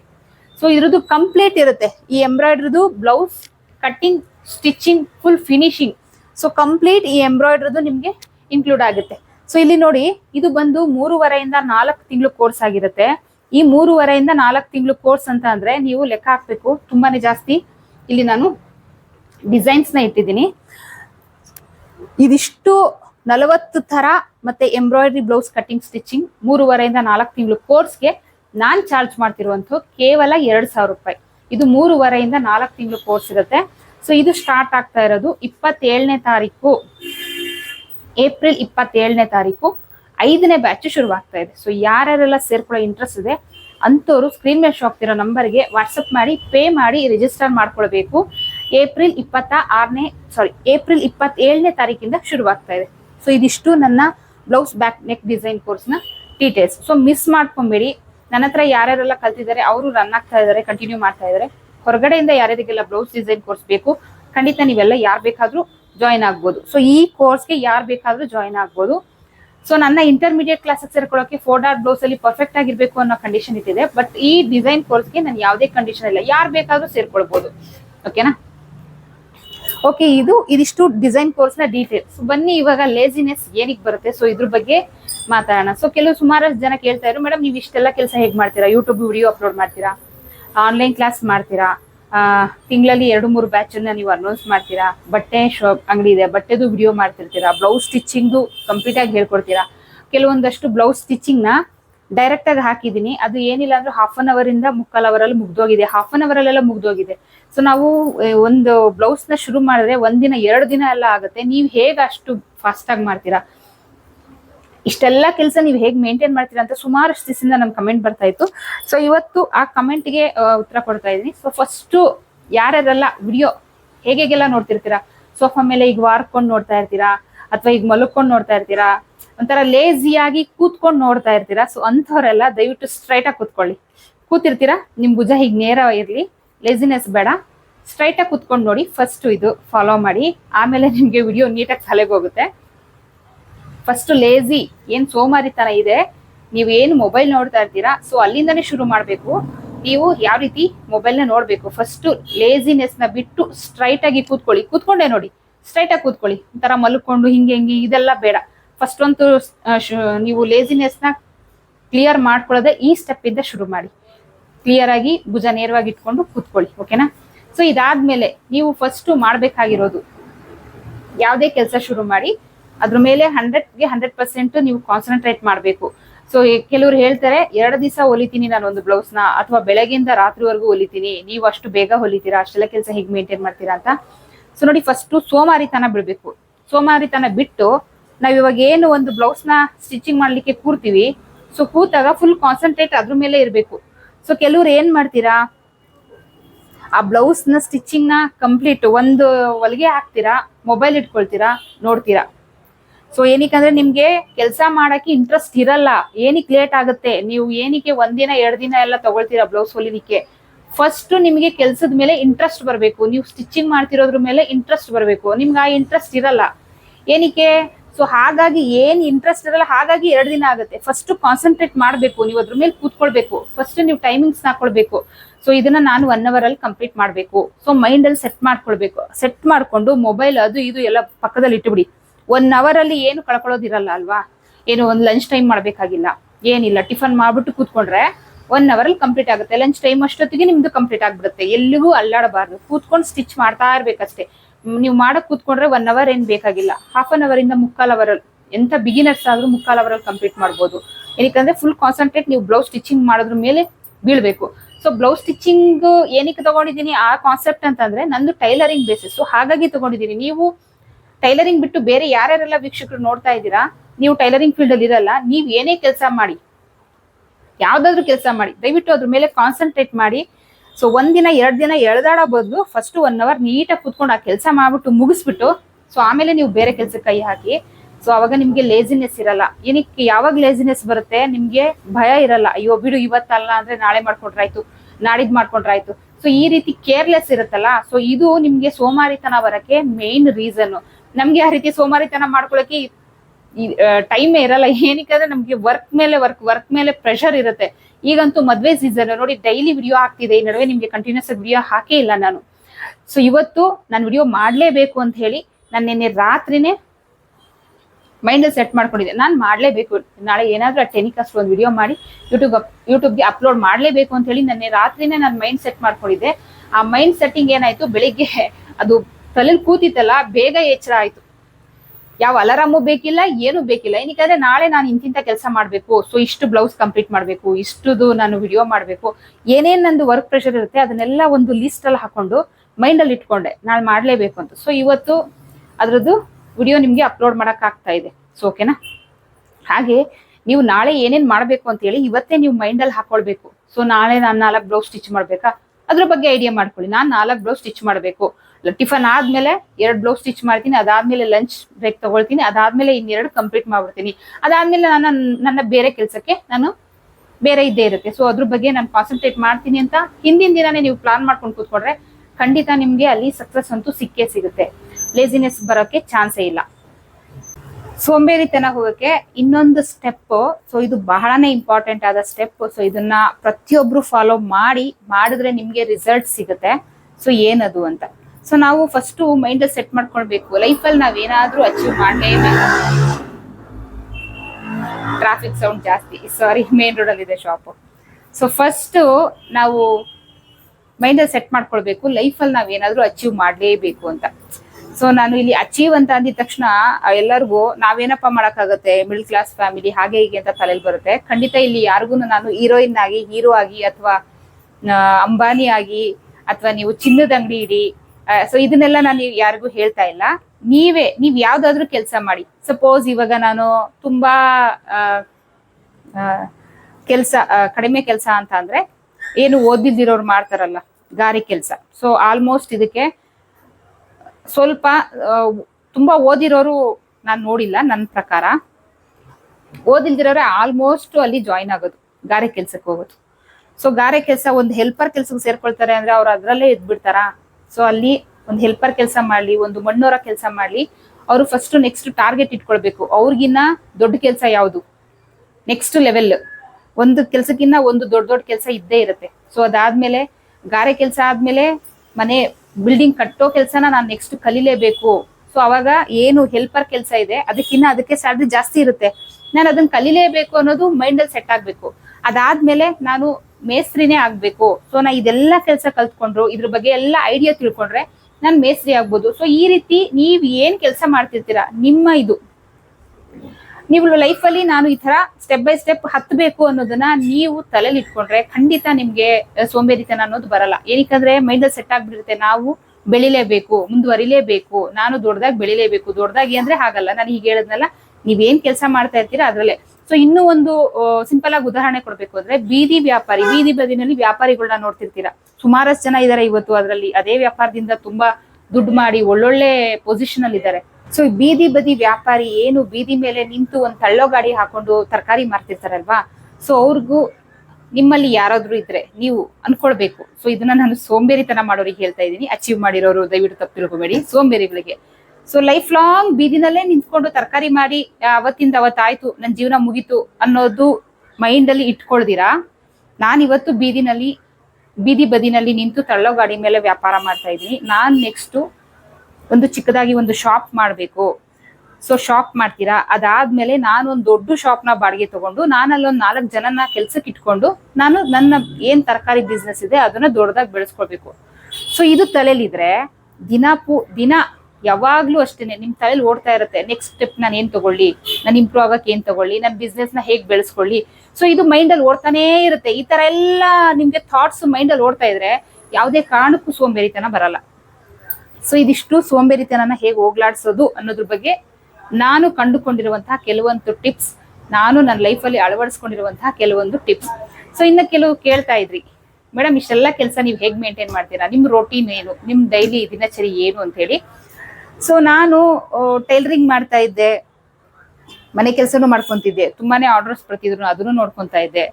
Speaker 1: ಸೊ ಇದ್ರದ್ದು ಕಂಪ್ಲೀಟ್ ಇರುತ್ತೆ. ಈ ಎಂಬ್ರಾಯ್ಡ್ರದು blouse cutting stitching full finishing so complete ಈ ಎಂಬ್ರಾಯ್ಡ್ರದು ನಿಮ್ಗೆ ಇನ್ಕ್ಲೂಡ್ ಆಗುತ್ತೆ. ಸೊ ಇಲ್ಲಿ ನೋಡಿ, ಇದು ಬಂದು ಮೂರುವರೆಯಿಂದ ನಾಲ್ಕು ತಿಂಗಳು ಕೋರ್ಸ್ ಆಗಿರುತ್ತೆ. ಈ ಮೂರುವರೆಯಿಂದ ನಾಲ್ಕು ತಿಂಗಳು ಕೋರ್ಸ್ ಅಂತ ಅಂದ್ರೆ ನೀವು ಲೆಕ್ಕ ಹಾಕ್ಬೇಕು. ತುಂಬಾನೇ ಜಾಸ್ತಿ. ಇಲ್ಲಿ ನಾನು ಡಿಸೈನ್ಸ್ನ ಇಟ್ಟಿದ್ದೀನಿ. ಇದಿಷ್ಟು ನಲವತ್ತು ತರ ಮತ್ತೆ ಎಂಬ್ರಾಯ್ಡ್ರಿ ಬ್ಲೌಸ್ ಕಟಿಂಗ್ ಸ್ಟಿಚಿಂಗ್ ಮೂರುವರೆಯಿಂದ ನಾಲ್ಕು ತಿಂಗಳು ಕೋರ್ಸ್ಗೆ ನಾನ್ ಚಾರ್ಜ್ ಮಾಡ್ತಿರುವಂತ ಕೇವಲ ಎರಡ್ ಸಾವಿರ ರೂಪಾಯಿ. ಇದು ಮೂರುವರೆಯಿಂದ ನಾಲ್ಕು ತಿಂಗಳು ಕೋರ್ಸ್ ಇರುತ್ತೆ. ಸೊ ಇದು ಸ್ಟಾರ್ಟ್ ಆಗ್ತಾ ಇರೋದು ಇಪ್ಪತ್ತೇಳನೇ ತಾರೀಕು, ಏಪ್ರಿಲ್ ಇಪ್ಪತ್ತೇಳನೇ ತಾರೀಕು. ಐದನೇ ಬ್ಯಾಚ್ ಶುರುವಾಗ್ತಾ ಇದೆ. ಸೊ ಯಾರ್ಯಾರೆಲ್ಲ ಸೇರ್ಕೊಳ್ಳೋ ಇಂಟ್ರೆಸ್ಟ್ ಇದೆ, ಅಂಥವ್ರು ಸ್ಕ್ರೀನ್ ಮೇಲೆ ಶೋ ಆಗ್ತಿರೋ ನಂಬರ್ಗೆ ವಾಟ್ಸಪ್ ಮಾಡಿ ಪೇ ಮಾಡಿ ರಿಜಿಸ್ಟರ್ ಮಾಡ್ಕೊಳ್ಬೇಕು. ಏಪ್ರಿಲ್ ಇಪ್ಪತ್ತ ಆರನೇ ಸಾರಿ ಏಪ್ರಿಲ್ ಇಪ್ಪತ್ತೇಳನೇ ತಾರೀಕಿಂದ ಶುರುವಾಗ್ತಾ ಇದೆ. ಸೊ ಇದಿಷ್ಟು ನನ್ನ ಬ್ಲೌಸ್ ಬ್ಯಾಕ್ ನೆಕ್ ಡಿಸೈನ್ ಕೋರ್ಸ್ನ ಡೀಟೇಲ್ಸ್ ಸೊ ಮಿಸ್ ಮಾಡ್ಕೊಂಬೇಡಿ. ನನ್ನ ಹತ್ರ ಯಾರ್ಯಾರೆಲ್ಲ ಕಲ್ತಿದ್ದಾರೆ, ಅವರು ರನ್ ಆಗ್ತಾ ಇದ್ದಾರೆ ಕಂಟಿನ್ಯೂ ಮಾಡ್ತಾ ಇದ್ದಾರೆ. ಹೊರಗಡೆಯಿಂದ ಯಾರ್ಯಾರಿಗೆಲ್ಲ ಬ್ಲೌಸ್ ಡಿಸೈನ್ ಕೋರ್ಸ್ ಬೇಕು, ಖಂಡಿತ ನೀವೆಲ್ಲ ಯಾರು ಬೇಕಾದ್ರೂ ಜಾಯಿನ್ ಆಗ್ಬೋದು. ಸೊ ಈ ಕೋರ್ಸ್ಗೆ ಯಾರು ಬೇಕಾದ್ರೂ ಜಾಯಿನ್ ಆಗ್ಬೋದು. ಸೊ ನನ್ನ ಇಂಟರ್ಮೀಡಿಯೇಟ್ ಕ್ಲಾಸಸ್ ಸೇರ್ಕೊಳ್ಳೋಕೆ ಫೋರ್ ಡಾರ್ ಬ್ಲೌಸ್ ಅಲ್ಲಿ ಪರ್ಫೆಕ್ಟ್ ಆಗಿರ್ಬೇಕು ಅನ್ನೋ ಕಂಡೀಷನ್ ಇಟ್ಟಿದೆ. ಬಟ್ ಈ ಡಿಸೈನ್ ಕೋರ್ಸ್ಗೆ ನಾನು ಯಾವುದೇ ಕಂಡೀಷನ್ ಇಲ್ಲ. ಯಾರು ಬೇಕಾದ್ರೂ ಸೇರ್ಕೊಳ್ಬಹುದು ಓಕೆನಾ ಓಕೆ ಇದು ಇದಿಷ್ಟು ಡಿಸೈನ್ ಕೋರ್ಸ್ನ ಡೀಟೇಲ್ಸ್ ಬನ್ನಿ ಇವಾಗ ಲೇಸಿನೆಸ್ ಏನಿಗೆ ಬರುತ್ತೆ. ಸೊ ಇದ್ರ ಬಗ್ಗೆ ಮಾತಾಡೋಣ. ಸೊ ಕೆಲವು ಸುಮಾರಷ್ಟು ಜನ ಕೇಳ್ತಾ ಇದ್ರು, ಮೇಡಮ್, ನೀವು ಇಷ್ಟೆಲ್ಲ ಕೆಲಸ ಹೇಗೆ ಮಾಡ್ತೀರಾ? ಯೂಟ್ಯೂಬ್ ವಿಡಿಯೋ ಅಪ್ಲೋಡ್ ಮಾಡ್ತೀರಾ? ಆನ್ಲೈನ್ ಕ್ಲಾಸ್ ಮಾಡ್ತೀರಾ? ತಿಂಗಳಲ್ಲಿ ಎರಡು ಮೂರು ಬ್ಯಾಚ್ ಅನ್ನ ನೀವು ಅನೌನ್ಸ್ ಮಾಡ್ತೀರಾ? ಬಟ್ಟೆ ಶಾಪ್ ಅಂಗಡಿ ಇದೆ, ಬಟ್ಟೆದು ವಿಡಿಯೋ ಮಾಡ್ತಿರ್ತೀರಾ? ಬ್ಲೌಸ್ ಸ್ಟಿಚಿಂಗ್ದು ಕಂಪ್ಲೀಟ್ ಆಗಿ ಹೇಳ್ಕೊಡ್ತೀರಾ? ಕೆಲವೊಂದಷ್ಟು ಬ್ಲೌಸ್ ಸ್ಟಿಚಿಂಗ್ನ ಡೈರೆಕ್ಟ್ ಆಗಿ ಹಾಕಿದೀನಿ ಅದು ಏನಿಲ್ಲ ಅಂದ್ರೆ ಹಾಫ್ ಅನ್ ಅವರ್ ಇಂದ ಮುಕ್ಕಾಲ್ ಅವರ್ ಅಲ್ಲಿ ಮುಗ್ದೋಗಿದೆ ಹಾಫ್ ಅನ್ ಅವರಲ್ಲೆಲ್ಲ ಮುಗ್ದೋಗಿದೆ. ಸೊ ನಾವು ಒಂದು ಬ್ಲೌಸ್ನ ಶುರು ಮಾಡಿದ್ರೆ ಒಂದಿನ ಎರಡು ದಿನ ಎಲ್ಲ ಆಗುತ್ತೆ. ನೀವು ಹೇಗೆ ಅಷ್ಟು ಫಾಸ್ಟ್ ಆಗಿ ಮಾಡ್ತೀರಾ? ಇಷ್ಟೆಲ್ಲ ಕೆಲಸ ನೀವು ಹೇಗೆ ಮೇಂಟೈನ್ ಮಾಡ್ತೀರಾ ಅಂತ ಸುಮಾರು ದಿವಸದಿಂದ ನಮ್ ಕಮೆಂಟ್ ಬರ್ತಾ ಇತ್ತು. ಸೊ ಇವತ್ತು ಆ ಕಮೆಂಟ್ಗೆ ಉತ್ತರ ಕೊಡ್ತಾ ಇದ್ದೀನಿ. ಸೊ ಫಸ್ಟ್ ಯಾರ್ಯಾರೆಲ್ಲ ವಿಡಿಯೋ ಹೇಗೆಲ್ಲ ನೋಡ್ತಿರ್ತೀರಾ? ಸೋಫಾ ಮೇಲೆ ಈಗ ವಾರ್ಕೊಂಡು ನೋಡ್ತಾ ಇರ್ತೀರಾ? ಅಥವಾ ಈಗ ಮಲ್ಕೊಂಡು ನೋಡ್ತಾ ಇರ್ತೀರಾ? ಒಂಥರ ಲೇಸಿಯಾಗಿ ಕೂತ್ಕೊಂಡು ನೋಡ್ತಾ ಇರ್ತೀರಾ? ಸೊ ಅಂಥವರೆಲ್ಲ ದಯವಿಟ್ಟು ಸ್ಟ್ರೈಟ್ ಆಗಿ ಕೂತ್ಕೊಳ್ಳಿ. ಕೂತಿರ್ತೀರಾ? ನಿಮ್ ಭುಜ ಹೀಗೆ ನೇರ ಇರಲಿ. ಲೇಸಿನೆಸ್ ಬೇಡ. ಸ್ಟ್ರೈಟ್ ಆಗಿ ಕೂತ್ಕೊಂಡು ನೋಡಿ ಫಸ್ಟ್ ಇದು ಫಾಲೋ ಮಾಡಿ. ಆಮೇಲೆ ನಿಮಗೆ ವಿಡಿಯೋ ನೀಟಾಗಿ ತಲೆಗೆ ಹೋಗುತ್ತೆ. ಫಸ್ಟ್ ಲೇಜಿ ಸೋಮಾರಿ ಸೋಮಾರಿತನ ಇದೆ. ನೀವು ಏನು ಮೊಬೈಲ್ ನೋಡ್ತಾ ಇರ್ತೀರಾ ಸೊ ಅಲ್ಲಿಂದನೇ ಶುರು ಮಾಡಬೇಕು. ನೀವು ಯಾವ ರೀತಿ ಮೊಬೈಲ್ನ ನೋಡಬೇಕು? ಫಸ್ಟು ಲೇಜಿನೆಸ್ನ ಬಿಟ್ಟು ಸ್ಟ್ರೈಟಾಗಿ ಕೂತ್ಕೊಳ್ಳಿ. ಕೂತ್ಕೊಂಡೆ ನೋಡಿ. ಸ್ಟ್ರೈಟಾಗಿ ಕೂತ್ಕೊಳ್ಳಿ. ಒಂಥರ ಮಲ್ಕೊಂಡು, ಹಿಂಗೆ ಹಿಂಗೆ, ಇದೆಲ್ಲ ಬೇಡ. ಫಸ್ಟ್ ಶು- ನೀವು ಲೇಜಿನೆಸ್ನ ಕ್ಲಿಯರ್ ಮಾಡ್ಕೊಳ್ಳೋದೇ ಈ ಸ್ಟೆಪ್ಪಿಂದ ಶುರು ಮಾಡಿ. ಕ್ಲಿಯರ್ ಆಗಿ ಭುಜ ನೇರವಾಗಿ ಇಟ್ಕೊಂಡು ಕೂತ್ಕೊಳ್ಳಿ. ಓಕೆನಾ ಸೊ ಇದಾದ್ಮೇಲೆ ನೀವು ಫಸ್ಟ್ ಮಾಡ್ಬೇಕಾಗಿರೋದು ಯಾವುದೇ ಕೆಲಸ ಶುರು ಮಾಡಿ, ಅದ್ರ ಮೇಲೆ ಹಂಡ್ರೆಡ್ಗೆ ಹಂಡ್ರೆಡ್ ಪರ್ಸೆಂಟ್ ನೀವು ಕಾನ್ಸಂಟ್ರೇಟ್ ಮಾಡಬೇಕು. ಸೊ ಕೆಲವರು ಹೇಳ್ತಾರೆ, ಎರಡು ದಿವಸ ಹೊಲಿತೀನಿ ನಾನು ಒಂದು ಬ್ಲೌಸ್ನ, ಅಥವಾ ಬೆಳಗ್ಗೆಯಿಂದ ರಾತ್ರಿವರೆಗೂ ಹೊಲಿತೀನಿ, ನೀವು ಅಷ್ಟು ಬೇಗ ಹೊಲಿತೀರಾ, ಅಷ್ಟೆಲ್ಲ ಕೆಲಸ ಹೇಗೆ ಮೇಂಟೈನ್ ಮಾಡ್ತೀರಾ ಅಂತ. ಸೊ ನೋಡಿ ಫಸ್ಟ್ ಸೋಮಾರಿತನ ಬಿಡಬೇಕು. ಸೋಮಾರಿತನ ಬಿಟ್ಟು, ನಾವ್ ಇವಾಗ ಏನು ಒಂದು ಬ್ಲೌಸ್ನ ಸ್ಟಿಚಿಂಗ್ ಮಾಡ್ಲಿಕ್ಕೆ ಕೂರ್ತೀವಿ ಸೊ ಕೂತಾಗ ಫುಲ್ ಕಾನ್ಸಂಟ್ರೇಟ್ ಅದ್ರ ಮೇಲೆ ಇರಬೇಕು. ಸೊ ಕೆಲವ್ರು ಏನ್ ಮಾಡ್ತೀರಾ ಆ ಬ್ಲೌಸ್ನ ಸ್ಟಿಚಿಂಗ್ನ ಕಂಪ್ಲೀಟ್ ಒಂದು ಹೊಲಿಗೆ ಹಾಕ್ತೀರಾ, ಮೊಬೈಲ್ ಇಟ್ಕೊಳ್ತೀರಾ, ನೋಡ್ತೀರಾ? ಸೊ ಏನಕ್ಕಂದ್ರೆ ನಿಮ್ಗೆ ಕೆಲಸ ಮಾಡಕ್ಕೆ ಇಂಟ್ರೆಸ್ಟ್ ಇರಲ್ಲ. ಏನಕ್ಕೆ ಲೇಟ್ ಆಗುತ್ತೆ? ನೀವು ಏನಕ್ಕೆ ಒಂದಿನ ಎರಡು ದಿನ ಎಲ್ಲ ತಗೊಳ್ತೀರಾ ಬ್ಲೌಸ್ ಹೊಲಿಲಿಕ್ಕೆ? ಫಸ್ಟ್ ನಿಮಗೆ ಕೆಲಸದ ಮೇಲೆ ಇಂಟ್ರೆಸ್ಟ್ ಬರಬೇಕು. ನೀವು ಸ್ಟಿಚಿಂಗ್ ಮಾಡ್ತಿರೋದ್ರ ಮೇಲೆ ಇಂಟ್ರೆಸ್ಟ್ ಬರಬೇಕು. ನಿಮ್ಗೆ ಆ ಇಂಟ್ರೆಸ್ಟ್ ಇರಲ್ಲ. ಏನಕ್ಕೆ? ಸೊ ಹಾಗಾಗಿ ಏನ್ ಇಂಟ್ರೆಸ್ಟ್ ಇರಲ್ಲ, ಹಾಗಾಗಿ ಎರಡು ದಿನ ಆಗುತ್ತೆ. ಫಸ್ಟ್ ಕಾನ್ಸಂಟ್ರೇಟ್ ಮಾಡಬೇಕು. ನೀವು ಅದ್ರ ಮೇಲೆ ಕೂತ್ಕೊಳ್ಬೇಕು. ಫಸ್ಟ್ ನೀವು ಟೈಮಿಂಗ್ಸ್ ಹಾಕೊಳ್ಬೇಕು. ಸೊ ಇದನ್ನ ನಾನು ಒನ್ ಅವರ್ ಅಲ್ಲಿ ಕಂಪ್ಲೀಟ್ ಮಾಡಬೇಕು. ಸೊ ಮೈಂಡ್ ಅಲ್ಲಿ ಸೆಟ್ ಮಾಡ್ಕೊಳ್ಬೇಕು. ಸೆಟ್ ಮಾಡ್ಕೊಂಡು ಮೊಬೈಲ್ ಅದು ಇದು ಎಲ್ಲ ಪಕ್ಕದಲ್ಲಿ ಇಟ್ಟುಬಿಡಿ. ಒನ್ ಅವರ್ ಅಲ್ಲಿ ಏನು ಕಳ್ಕೊಳ್ಳೋದಿರಲ್ಲ ಅಲ್ವಾ? ಏನು ಒಂದು ಲಂಚ್ ಟೈಮ್ ಮಾಡ್ಬೇಕಾಗಿಲ್ಲ. ಏನಿಲ್ಲ, ಟಿಫನ್ ಮಾಡ್ಬಿಟ್ಟು ಕೂತ್ಕೊಂಡ್ರೆ ಒನ್ ಅವರ್ ಅಲ್ಲಿ ಕಂಪ್ಲೀಟ್ ಆಗುತ್ತೆ. ಲಂಚ್ ಟೈಮ್ ಅಷ್ಟೊತ್ತಿಗೆ ನಿಮ್ದು ಕಂಪ್ಲೀಟ್ ಆಗ್ಬಿಡುತ್ತೆ. ಎಲ್ಲಿಗೂ ಅಲ್ಲಾಡಬಾರ್ದು. ಕೂತ್ಕೊಂಡು ಸ್ಟಿಚ್ ಮಾಡ್ತಾ ಇರ್ಬೇಕಷ್ಟೇ. ನೀವು ಮಾಡಕ್ ಕೂತ್ಕೊಂಡ್ರೆ ಒನ್ ಅವರ್ ಏನ್ ಬೇಕಾಗಿಲ್ಲ. ಹಾಫ್ ಅನ್ ಅವರ್ ಇಂದ ಮುಕ್ಕಾಲ್ ಅವರ್ ಎಂತ ಬಿಗಿನರ್ಸ್ ಆದ್ರೂ ಮುಕ್ಕಾಲ್ ಅವರ್ ಅಲ್ಲಿ ಕಂಪ್ಲೀಟ್ ಮಾಡ್ಬೋದು. ಏನಕ್ಕಂದ್ರೆ ಫುಲ್ ಕಾನ್ಸಂಟ್ರೇಟ್ ನೀವು ಬ್ಲೌಸ್ ಸ್ಟಿಚಿಂಗ್ ಮಾಡೋದ್ರ ಮೇಲೆ ಬೀಳ್ಬೇಕು. ಸೊ ಬ್ಲೌಸ್ ಸ್ಟಿಚಿಂಗ್ ಏನಕ್ಕೆ ತಗೊಂಡಿದ್ದೀನಿ? ಆ ಕಾನ್ಸೆಪ್ಟ್ ಅಂತಂದ್ರೆ ನಂದು ಟೈಲರಿಂಗ್ ಬೇಸಿಸ್ ಹಾಗಾಗಿ ತಗೊಂಡಿದ್ದೀನಿ. ನೀವು ಟೈಲರಿಂಗ್ ಬಿಟ್ಟು ಬೇರೆ ಯಾರ್ಯಾರೆಲ್ಲ ವೀಕ್ಷಕರು ನೋಡ್ತಾ ಇದ್ದೀರಾ, ನೀವು ಟೈಲರಿಂಗ್ ಫೀಲ್ಡ್ ಅಲ್ಲಿ ಇರಲ್ಲ, ನೀವು ಏನೇ ಕೆಲಸ ಮಾಡಿ, ಯಾವ್ದಾದ್ರು ಕೆಲಸ ಮಾಡಿ, ದಯವಿಟ್ಟು ಅದ್ರ ಮೇಲೆ ಕಾನ್ಸಂಟ್ರೇಟ್ ಮಾಡಿ. ಸೊ ಒಂದಿನ ಎರಡ್ ದಿನ ಎಳ್ದಾಡೋ ಬದಲು ಫಸ್ಟ್ ಒನ್ ಅವರ್ ನೀಟಾಗಿ ಕುತ್ಕೊಂಡು ಆ ಕೆಲಸ ಮಾಡ್ಬಿಟ್ಟು ಮುಗಿಸ್ಬಿಟ್ಟು ಸೊ ಆಮೇಲೆ ನೀವು ಬೇರೆ ಕೆಲಸ ಕೈ ಹಾಕಿ. ಸೊ ಅವಾಗ ನಿಮ್ಗೆ ಲೇಸಿನೆಸ್ ಇರಲ್ಲ. ಏನಕ್ಕೆ ಯಾವಾಗ ಲೇಸಿನೆಸ್ ಬರುತ್ತೆ? ನಿಮ್ಗೆ ಭಯ ಇರಲ್ಲ. ಅಯ್ಯೋ, ಬಿಡು, ಇವತ್ತಲ್ಲ ಅಂದ್ರೆ ನಾಳೆ ಮಾಡ್ಕೊಂಡ್ರಾಯ್ತು, ನಾಡಿದ್ ಮಾಡ್ಕೊಂಡ್ರಾಯ್ತು. ಸೊ ಈ ರೀತಿ ಕೇರ್ಲೆಸ್ ಇರುತ್ತಲ್ಲ ಸೊ ಇದು ನಿಮ್ಗೆ ಸೋಮಾರಿತನ ಬರಕ್ಕೆ ಮೇನ್ ರೀಸನ್ ನಮ್ಗೆ ಆ ರೀತಿ ಸೋಮಾರಿತನ ಮಾಡ್ಕೊಳಕ್ಕೆ ಟೈಮೇ ಇರಲ್ಲ. ಏನಕ್ಕೆ ನಮ್ಗೆ ವರ್ಕ್ ಮೇಲೆ ವರ್ಕ್ ವರ್ಕ್ ಮೇಲೆ ಪ್ರೆಷರ್ ಇರುತ್ತೆ. ಈಗಂತೂ ಮದ್ವೆ ಸೀಸನ್ ನೋಡಿ ಡೈಲಿ ವಿಡಿಯೋ ಆಗ್ತಿದೆ. ಈ ನಡುವೆ ನಿಮ್ಗೆ ಕಂಟಿನ್ಯೂಸ್ ವಿಡಿಯೋ ಹಾಕೇ ಇಲ್ಲ ನಾನು. ಸೊ ಇವತ್ತು ನಾನು ವಿಡಿಯೋ ಮಾಡ್ಲೇಬೇಕು ಅಂತ ಹೇಳಿ, ನಾನು ನಿನ್ನೆ ರಾತ್ರಿನೇ ಮೈಂಡ್ ಸೆಟ್ ಮಾಡ್ಕೊಂಡಿದ್ದೆ. ನಾನು ಮಾಡಲೇಬೇಕು. ನಾಳೆ ಏನಾದ್ರೂ ಟೆನಿಕಾಸ್ಟ್ ಒಂದು ವಿಡಿಯೋ ಮಾಡಿ ಯೂಟ್ಯೂಬ್ ಯೂಟ್ಯೂಬ್ಗೆ ಅಪ್ಲೋಡ್ ಮಾಡಲೇಬೇಕು ಅಂತ ಹೇಳಿ ನನ್ನ ರಾತ್ರಿನೇ ನಾನು ಮೈಂಡ್ ಸೆಟ್ ಮಾಡ್ಕೊಂಡಿದ್ದೆ. ಆ ಮೈಂಡ್ ಸೆಟ್ಟಿಂಗ್ ಏನಾಯ್ತು? ಬೆಳಿಗ್ಗೆ ಅದು ತಲೆಯಲ್ಲಿ ಕೂತಿತ್ತಲ್ಲ, ಬೇಗ ಎಚ್ಚರ ಆಯಿತು. ಯಾವ ಅಲಾರಾಮು ಬೇಕಿಲ್ಲ, ಏನು ಬೇಕಿಲ್ಲ. ಏನಕ್ಕೆ ನಾಳೆ ನಾನು ಇಂತಿಂತ ಕೆಲಸ ಮಾಡಬೇಕು. ಸೊ ಇಷ್ಟು ಬ್ಲೌಸ್ ಕಂಪ್ಲೀಟ್ ಮಾಡಬೇಕು. ಇಷ್ಟುದು ನಾನು ವಿಡಿಯೋ ಮಾಡಬೇಕು. ಏನೇನ್ ನಂದು ವರ್ಕ್ ಪ್ರೆಷರ್ ಇರುತ್ತೆ, ಅದನ್ನೆಲ್ಲ ಒಂದು ಲಿಸ್ಟ್ ಅಲ್ಲಿ ಹಾಕೊಂಡು ಮೈಂಡ್ ಅಲ್ಲಿ ಇಟ್ಕೊಂಡೆ. ನಾಳೆ ಮಾಡಲೇಬೇಕು ಅಂತ. ಸೊ ಇವತ್ತು ಅದ್ರದ್ದು ವಿಡಿಯೋ ನಿಮ್ಗೆ ಅಪ್ಲೋಡ್ ಮಾಡಕ್ ಆಗ್ತಾ ಇದೆ. ಸೊ ಓಕೆನಾ ಹಾಗೆ ನೀವು ನಾಳೆ ಏನೇನ್ ಮಾಡ್ಬೇಕು ಅಂತ ಹೇಳಿ ಇವತ್ತೇ ನೀವು ಮೈಂಡ್ ಅಲ್ಲಿ ಹಾಕೊಳ್ಬೇಕು. ಸೊ ನಾಳೆ ನಾನು ನಾಲ್ಕು ಬ್ಲೌಸ್ ಸ್ಟಿಚ್ ಮಾಡ್ಬೇಕಾ? ಅದ್ರ ಬಗ್ಗೆ ಐಡಿಯಾ ಮಾಡ್ಕೊಳ್ಳಿ. ನಾನು ನಾಲ್ಕು ಬ್ಲೌಸ್ ಸ್ಟಿಚ್ ಮಾಡಬೇಕು. ಟಿಫನ್ ಆದ್ಮೇಲೆ ಎರಡು ಬ್ಲೌಸ್ ಸ್ಟಿಚ್ ಮಾಡ್ತೀನಿ, ಅದಾದ್ಮೇಲೆ ಲಂಚ್ ಬ್ರೇಕ್ ತಗೊಳ್ತೀನಿ, ಅದಾದ್ಮೇಲೆ ಇನ್ನೆರಡು ಕಂಪ್ಲೀಟ್ ಮಾಡ್ಬಿಡ್ತೀನಿ. ಅದಾದ್ಮೇಲೆ ನಾನು ನನ್ನ ಬೇರೆ ಕೆಲಸಕ್ಕೆ ನಾನು ಬೇರೆ ಇದ್ದೇ ಇರುತ್ತೆ. ಸೊ ಅದ್ರ ಬಗ್ಗೆ ನಾನು ಕಾನ್ಸಂಟ್ರೇಟ್ ಮಾಡ್ತೀನಿ ಅಂತ ಹಿಂದಿನ ದಿನಾನೇ ನೀವು ಪ್ಲಾನ್ ಮಾಡ್ಕೊಂಡು ಕೂತ್ಕೊಂಡ್ರೆ ಖಂಡಿತ ನಿಮ್ಗೆ ಅಲ್ಲಿ ಸಕ್ಸಸ್ ಅಂತೂ ಸಿಕ್ಕೇ ಸಿಗುತ್ತೆ. ಲೇಸಿನೆಸ್ ಬರೋಕೆ ಚಾನ್ಸೇ ಇಲ್ಲ. ಸೋಂಬೇರಿತನ ಹೋಗಕ್ಕೆ ಇನ್ನೊಂದು ಸ್ಟೆಪ್ ಸೊ ಇದು ಬಹಳನೇ ಇಂಪಾರ್ಟೆಂಟ್ ಆದ ಸ್ಟೆಪ್ ಸೊ ಇದನ್ನ ಪ್ರತಿಯೊಬ್ರು ಫಾಲೋ ಮಾಡಿ, ಮಾಡಿದ್ರೆ ನಿಮ್ಗೆ ರಿಸಲ್ಟ್ ಸಿಗುತ್ತೆ. ಸೊ ಏನದು ಅಂತ. ಸೊ ನಾವು ಫಸ್ಟ್ ಮೈಂಡ್ ಸೆಟ್ ಮಾಡ್ಕೊಳ್ಬೇಕು. ಲೈಫಲ್ಲಿ ನಾವೇನಾದ್ರೂ ಅಚೀವ್ ಮಾಡಲೇಬೇಕು. ಟ್ರಾಫಿಕ್ ಸೌಂಡ್ ಜಾಸ್ತಿ. ಸಾರಿ ಮೇನ್ ರೋಡ್ ಅಲ್ಲಿ ಇದೆ ಶಾಪ್ ಸೊ ಫಸ್ಟ್ ನಾವು ಮೈಂಡ್ ಸೆಟ್ ಮಾಡ್ಕೊಳ್ಬೇಕು. ಲೈಫಲ್ಲಿ ನಾವೇನಾದ್ರೂ ಅಚೀವ್ ಮಾಡಲೇಬೇಕು ಅಂತ. ಸೊ ನಾನು ಇಲ್ಲಿ ಅಚೀವ್ ಅಂತ ಅಂದಿದ ತಕ್ಷಣ ಎಲ್ಲರಿಗೂ ನಾವೇನಪ್ಪ ಮಾಡಕ್ಕಾಗತ್ತೆ? ಮಿಡಲ್ ಕ್ಲಾಸ್ ಫ್ಯಾಮಿಲಿ ಹಾಗೆ ಹೀಗೆ ಅಂತ ತಲೆಯಲ್ಲಿ ಬರುತ್ತೆ. ಖಂಡಿತ ಇಲ್ಲಿ ಯಾರಿಗೂ ನಾನು ಹೀರೋಯಿನ್ ಆಗಿ ಹೀರೋ ಆಗಿ ಅಥವಾ ಅಂಬಾನಿ ಆಗಿ ಅಥವಾ ನೀವು ಚಿನ್ನದ ಅಂಗಡಿ ಇಡಿ ಸೊ ಇದನ್ನೆಲ್ಲ ನಾನು ಯಾರಿಗೂ ಹೇಳ್ತಾ ಇಲ್ಲ. ನೀವೇ, ನೀವ್ ಯಾವ್ದಾದ್ರು ಕೆಲಸ ಮಾಡಿ. ಸಪೋಸ್ ಇವಾಗ ನಾನು ತುಂಬಾ ಕೆಲಸ ಕಡಿಮೆ ಕೆಲಸ ಅಂತ ಅಂದ್ರೆ ಏನು ಓದಿದ್ದಿರೋರು ಮಾಡ್ತಾರಲ್ಲ, ಗಾರಿ ಕೆಲಸ. ಸೊ ಆಲ್ಮೋಸ್ಟ್ ಇದಕ್ಕೆ ಸ್ವಲ್ಪ ತುಂಬಾ ಓದಿರೋರು ನಾನು ನೋಡಿಲ್ಲ ನನ್ನ ಪ್ರಕಾರ. ಓದಿಲ್ದಿರೋರೆ ಆಲ್ಮೋಸ್ಟ್ ಅಲ್ಲಿ ಜಾಯಿನ್ ಆಗೋದು, ಗಾರೆ ಕೆಲ್ಸಕ್ಕೆ ಹೋಗೋದು. ಸೊ ಗಾರೆ ಕೆಲಸ ಒಂದು ಹೆಲ್ಪರ್ ಕೆಲ್ಸಕ್ಕೆ ಸೇರ್ಕೊಳ್ತಾರೆ ಅಂದ್ರೆ ಅವ್ರು ಅದರಲ್ಲೇ ಇದ್ಬಿಡ್ತಾರಾ. ಸೊ ಅಲ್ಲಿ ಒಂದು ಹೆಲ್ಪರ್ ಕೆಲಸ ಮಾಡ್ಲಿ, ಒಂದು ಮಣ್ಣೋರ ಕೆಲಸ ಮಾಡ್ಲಿ, ಅವರು ಫಸ್ಟ್ ನೆಕ್ಸ್ಟ್ ಟಾರ್ಗೆಟ್ ಇಟ್ಕೊಳ್ಬೇಕು. ಅವ್ರಿಗಿನ್ನ ದೊಡ್ಡ ಕೆಲಸ ಯಾವುದು? ನೆಕ್ಸ್ಟ್ ಲೆವೆಲ್ ಒಂದು ಕೆಲಸಕ್ಕಿಂತ ಒಂದು ದೊಡ್ಡ ದೊಡ್ಡ ಕೆಲಸ ಇದ್ದೇ ಇರುತ್ತೆ. ಸೊ ಅದಾದ್ಮೇಲೆ ಗಾರೆ ಕೆಲಸ ಆದ್ಮೇಲೆ ಮನೆ ಬಿಲ್ಡಿಂಗ್ ಕಟ್ಟೋ ಕೆಲಸನ ನಾನು ನೆಕ್ಸ್ಟ್ ಕಲಿಲೇಬೇಕು. ಸೊ ಅವಾಗ ಏನು ಹೆಲ್ಪರ್ ಕೆಲಸ ಇದೆ, ಅದಕ್ಕಿನ್ನ ಅದಕ್ಕೆ ಸ್ಯಾಲ್ರಿ ಜಾಸ್ತಿ ಇರುತ್ತೆ. ನಾನು ಅದನ್ನ ಕಲಿಲೇಬೇಕು ಅನ್ನೋದು ಮೈಂಡ್ ಅಲ್ಲಿ ಸೆಟ್ ಆಗ್ಬೇಕು. ಅದಾದ್ಮೇಲೆ ನಾನು ಮೇಸ್ತ್ರಿನೇ ಆಗ್ಬೇಕು. ಸೊ ನಾ ಇದೆಲ್ಲ ಕೆಲಸ ಕಲ್ತ್ಕೊಂಡ್ರು, ಇದ್ರ ಬಗ್ಗೆ ಎಲ್ಲ ಐಡಿಯಾ ತಿಳ್ಕೊಂಡ್ರೆ ನಾನು ಮೇಸ್ತ್ರಿ ಆಗ್ಬೋದು. ಸೊ ಈ ರೀತಿ ನೀವ್ ಏನ್ ಕೆಲಸ ಮಾಡ್ತಿರ್ತೀರಾ, ನಿಮ್ಮ ಇದು. ನೀವು ಲೈಫಲ್ಲಿ ನಾನು ಈ ತರ ಸ್ಟೆಪ್ ಬೈ ಸ್ಟೆಪ್ ಹತ್ಬೇಕು ಅನ್ನೋದನ್ನ ನೀವು ತಲೆಲಿ ಇಟ್ಕೊಂಡ್ರೆ ಖಂಡಿತ ನಿಮ್ಗೆ ಸೋಂಬೇರಿತನ ಅನ್ನೋದು ಬರಲ್ಲ. ಏನಕ್ಕಂದ್ರೆ ಮೈಂಡ್ ಸೆಟ್ ಆಗ್ಬಿಡುತ್ತೆ. ನಾವು ಬೆಳಿಲೇಬೇಕು, ಮುಂದುವರಿಲೇಬೇಕು. ನಾನು ದೊಡ್ಡದಾಗಿ ಬೆಳಿಲೇಬೇಕು. ದೊಡ್ಡದಾಗಿ ಅಂದ್ರೆ ಹಾಗಲ್ಲ. ನಾನು ಹೀಗೆ ಹೇಳದ್ನಲ್ಲ, ನೀವೇನ್ ಕೆಲಸ ಮಾಡ್ತಾ ಇರ್ತೀರಾ ಅದ್ರಲ್ಲೇ. ಸೊ ಇನ್ನೂ ಒಂದು ಸಿಂಪಲ್ ಆಗಿ ಉದಾಹರಣೆ ಕೊಡ್ಬೇಕು ಅಂದ್ರೆ ಬೀದಿ ವ್ಯಾಪಾರಿ, ಬೀದಿ ಬದಿನಲ್ಲಿ ವ್ಯಾಪಾರಿಗಳನ್ನ ನೋಡ್ತಿರ್ತೀರಾ. ಸುಮಾರಷ್ಟು ಜನ ಇದಾರೆ ಇವತ್ತು ಅದರಲ್ಲಿ. ಅದೇ ವ್ಯಾಪಾರದಿಂದ ತುಂಬಾ ದುಡ್ಡು ಮಾಡಿ ಒಳ್ಳೊಳ್ಳೆ ಪೊಸಿಷನ್ ಅಲ್ಲಿ ಇದ್ದಾರೆ. ಸೊ ಬೀದಿ ಬದಿ ವ್ಯಾಪಾರಿ ಏನು ಬೀದಿ ಮೇಲೆ ನಿಂತು ಒಂದ್ ತಳ್ಳೋ ಗಾಡಿ ಹಾಕೊಂಡು ತರಕಾರಿ ಮಾರ್ತಿರ್ತಾರಲ್ವಾ? ಸೊ ಅವ್ರಿಗೂ ನಿಮ್ಮಲ್ಲಿ ಯಾರಾದ್ರೂ ಇದ್ರೆ ನೀವು ಅನ್ಕೊಳ್ಬೇಕು. ಸೊ ಇದನ್ನ ನಾನು ಸೋಂಬೇರಿತನ ಮಾಡೋರಿಗೆ ಹೇಳ್ತಾ ಇದ್ದೀನಿ. ಅಚೀವ್ ಮಾಡಿರೋರು ದಯವಿಟ್ಟು ತಪ್ಪು ತಿಳ್ಕೊಬೇಡಿ. ಸೋಂಬೇರಿಗಳಿಗೆ. ಸೊ ಲೈಫ್ ಲಾಂಗ್ ಬೀದಿನಲ್ಲೇ ನಿಂತ್ಕೊಂಡು ತರಕಾರಿ ಮಾಡಿ ಅವತ್ತಿಂದ ಅವತ್ತಾಯ್ತು ನನ್ನ ಜೀವನ ಮುಗೀತು ಅನ್ನೋದು ಮೈಂಡ್ ಅಲ್ಲಿ ಇಟ್ಕೊಳ್ದಿರಾ? ನಾನಿವತ್ತು ಬೀದಿನಲ್ಲಿ ಬೀದಿ ಬದಿನಲ್ಲಿ ನಿಂತು ತಳ್ಳೋ ಗಾಡಿ ಮೇಲೆ ವ್ಯಾಪಾರ ಮಾಡ್ತಾ ಇದ್ದೀನಿ. ನಾನು ನೆಕ್ಸ್ಟ್ ಒಂದು ಚಿಕ್ಕದಾಗಿ ಒಂದು ಶಾಪ್ ಮಾಡಬೇಕು. ಸೊ ಶಾಪ್ ಮಾಡ್ತೀರಾ? ಅದಾದ್ಮೇಲೆ ನಾನು ಒಂದು ದೊಡ್ಡ ಶಾಪ್ನ ಬಾಡಿಗೆ ತಗೊಂಡು ನಾನು ಅಲ್ಲೊಂದು ನಾಲ್ಕು ಜನನ ಕೆಲ್ಸಕ್ಕೆ ಇಟ್ಕೊಂಡು ನಾನು ನನ್ನ ಏನ್ ತರಕಾರಿ ಬಿಸ್ನೆಸ್ ಇದೆ ಅದನ್ನ ದೊಡ್ಡದಾಗಿ ಬೆಳೆಸ್ಕೊಳ್ಬೇಕು. ಸೊ ಇದು ತಲೆಲಿದ್ರೆ ದಿನ ಪೂ ದಿನ ಯಾವಾಗ್ಲೂ ಅಷ್ಟೇನೆ ನಿಮ್ ತಲೆಯಲ್ಲಿ ಓಡ್ತಾ ಇರುತ್ತೆ. ನೆಕ್ಸ್ಟ್ ಸ್ಟೆಪ್ ನಾನು ಏನ್ ತಗೊಳ್ಳಿ? ನಾನು ಇಂಪ್ರೂವ್ ಆಗಕ್ಕೆ ಏನ್ ತಗೊಳ್ಳಿ? ನನ್ನ ಬಿಸ್ನೆಸ್ನ ಹೇಗ್ ಬೆಳೆಸ್ಕೊಳ್ಳಿ? ಸೊ ಇದು ಮೈಂಡ್ ಅಲ್ಲಿ ಓಡ್ತಾನೇ ಇರುತ್ತೆ. ಈ ತರ ಎಲ್ಲ ನಿಮ್ಗೆ ಥಾಟ್ಸ್ ಮೈಂಡ್ ಅಲ್ಲಿ ಓಡ್ತಾ ಇದ್ರೆ ಯಾವುದೇ ಕಾರಣಕ್ಕೂ ಸೋಂಬೇರಿತನ ಬರಲ್ಲ. ಸೊ ಇದಿಷ್ಟು ಸೋಂಬೇರಿತನ ಹೇಗೆ ಹೋಗ್ಲಾಡ್ಸೋದು ಅನ್ನೋದ್ರ ಬಗ್ಗೆ ನಾನು ಕಂಡುಕೊಂಡಿರುವಂತಹ ಕೆಲವೊಂದು ಟಿಪ್ಸ್ ನಾನು ನನ್ನ ಲೈಫಲ್ಲಿ ಅಳವಡಿಸ್ಕೊಂಡಿರುವಂತಹ ಕೆಲವೊಂದು ಟಿಪ್ಸ್ ಸೊ ಇನ್ನ ಕೆಲವು ಕೇಳ್ತಾ ಇದ್ರಿ. ಮೇಡಮ್, ಇಷ್ಟೆಲ್ಲ ಕೆಲಸ ನೀವು ಹೇಗೆ ಮೇಂಟೈನ್ ಮಾಡ್ತೀರಾ? ನಿಮ್ಮ ರೋಟೀನ್ ಏನು? ನಿಮ್ಮ ಡೈಲಿ ದಿನಚರಿ ಏನು? ಅಂತ ಹೇಳಿ. ಸೊ ನಾನು ಟೈಲರಿಂಗ್ ಮಾಡ್ತಾ ಇದ್ದೆ. ಮನೆ ಕೆಲಸನೂ ಮಾಡ್ಕೊತಿದ್ದೆ. ತುಂಬಾನೇ ಆರ್ಡರ್ಸ್ ಬರ್ತಿದ್ರು, ಅದನ್ನು ನೋಡ್ಕೊಂತಾ ಇದ್ದೆ.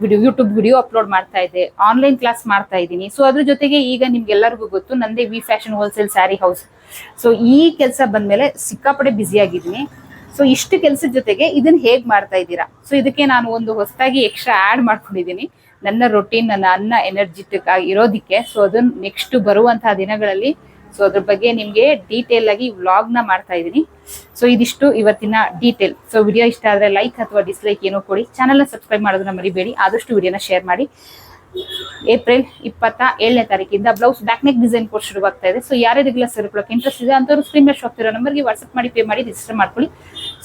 Speaker 1: ವಿಡಿಯೋ ಯೂಟ್ಯೂಬ್ ವಿಡಿಯೋ ಅಪ್ಲೋಡ್ ಮಾಡ್ತಾ ಇದ್ದೆ. ಆನ್ಲೈನ್ ಕ್ಲಾಸ್ ಮಾಡ್ತಾ ಇದ್ದೀನಿ. ಸೊ ಅದ್ರ ಜೊತೆಗೆ ಈಗ ನಿಮ್ಗೆಲ್ಲರಿಗೂ ಗೊತ್ತು, ನಂದೇ V fashion wholesale saree house so ಈ ಕೆಲಸ ಬಂದ್ಮೇಲೆ ಸಿಕ್ಕಾಪಡೆ ಬ್ಯುಸಿ ಆಗಿದ್ದೀನಿ. ಸೊ ಇಷ್ಟು ಕೆಲಸದ ಜೊತೆಗೆ ಇದನ್ನ ಹೇಗ್ ಮಾಡ್ತಾ ಇದ್ದೀರಾ? ಸೊ ಇದಕ್ಕೆ ನಾನು ಒಂದು ಹೊಸದಾಗಿ ಎಕ್ಸ್ಟ್ರಾ ಆಡ್ ಮಾಡ್ಕೊಂಡಿದ್ದೀನಿ. ನನ್ನ ರೊಟೀನ್ ನನ್ನ ಅನ್ನ ಎನರ್ಜಿಟಿಕ್ ಆಗಿರೋದಿಕ್ಕೆ. ಸೊ ಅದನ್ನ ನೆಕ್ಸ್ಟ್ ಬರುವಂತಹ ದಿನಗಳಲ್ಲಿ ಸೊ ಅದ್ರ ಬಗ್ಗೆ ನಿಮ್ಗೆ ಡೀಟೇಲ್ ಆಗಿ ವ್ಲಾಗ್ನ ಮಾಡ್ತಾ ಇದ್ದೀನಿ. ಸೊ ಇದಿಷ್ಟು ಇವತ್ತಿನ ಡೀಟೇಲ್ ಸೊ ವಿಡಿಯೋ ಇಷ್ಟ ಆದ್ರೆ ಲೈಕ್ ಅಥವಾ ಡಿಸ್ಲೈಕ್ ಏನೋ ಕೊಡಿ. ಚಾನಲ್ನ ಸಬ್ಸ್ಕ್ರೈಬ್ ಮಾಡೋದನ್ನ ಮರಿಬೇಡಿ. ಆದಷ್ಟು ವಿಡಿಯೋನ ಶೇರ್ ಮಾಡಿ. ಏಪ್ರಿಲ್ ಇಪ್ಪತ್ತ ಏಳನೇ ತಾರೀಕಿಂದ blouse back neck design course ಶುರುವಾಗ್ತಾ ಇದೆ. ಸೊ ಯಾರ್ಯಾರಿಗೆಲ್ಲ ಸೇರ್ಕೊಳ್ಳೋಕೆ ಇಂಟ್ರೆಸ್ಟ್ ಇದೆ ಅಂತವ್ರು ಸ್ಕ್ರೀನ್ ಮೇಲೆ ಹೋಗ್ತಿರೋ ನಂಬರ್ಗೆ ವಾಟ್ಸ್ಆಪ್ ಮಾಡಿ ಪೇ ಮಾಡಿ ರಿಜಿಸ್ಟರ್ ಮಾಡ್ಕೊಳ್ಳಿ.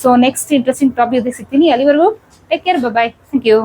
Speaker 1: ಸೊ ನೆಕ್ಸ್ಟ್ ಇಂಟ್ರೆಸ್ಟಿಂಗ್ ಟಾಪಿಕ್ ಸಿಗ್ತೀನಿ. ಅಲ್ಲಿವರೆಗೂ take care bye thank you